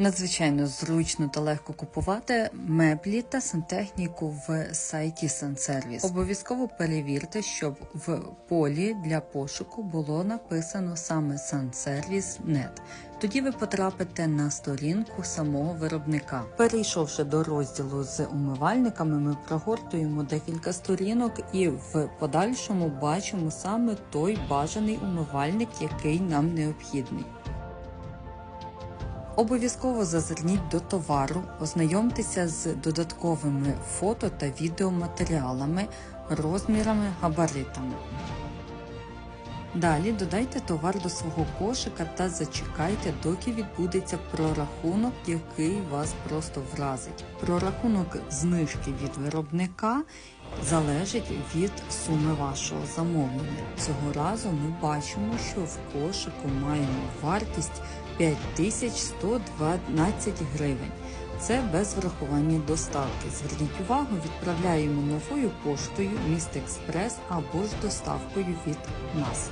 Надзвичайно зручно та легко купувати меблі та сантехніку в сайті Сансервіс. Обов'язково перевірте, щоб в полі для пошуку було написано саме Sanservice.net. Тоді ви потрапите на сторінку самого виробника. Перейшовши до розділу з умивальниками, ми прогортуємо декілька сторінок і в подальшому бачимо саме той бажаний умивальник, який нам необхідний. Обов'язково зазирніть до товару, ознайомтеся з додатковими фото та відеоматеріалами, розмірами, габаритами. Далі додайте товар до свого кошика та зачекайте, доки відбудеться прорахунок, який вас просто вразить. Прорахунок знижки від виробника залежить від суми вашого замовлення. Цього разу ми бачимо, що в кошику маємо вартість 5112 гривень. Це без врахування доставки. Зверніть увагу, відправляємо новою поштою міст Експрес або ж доставкою від нас.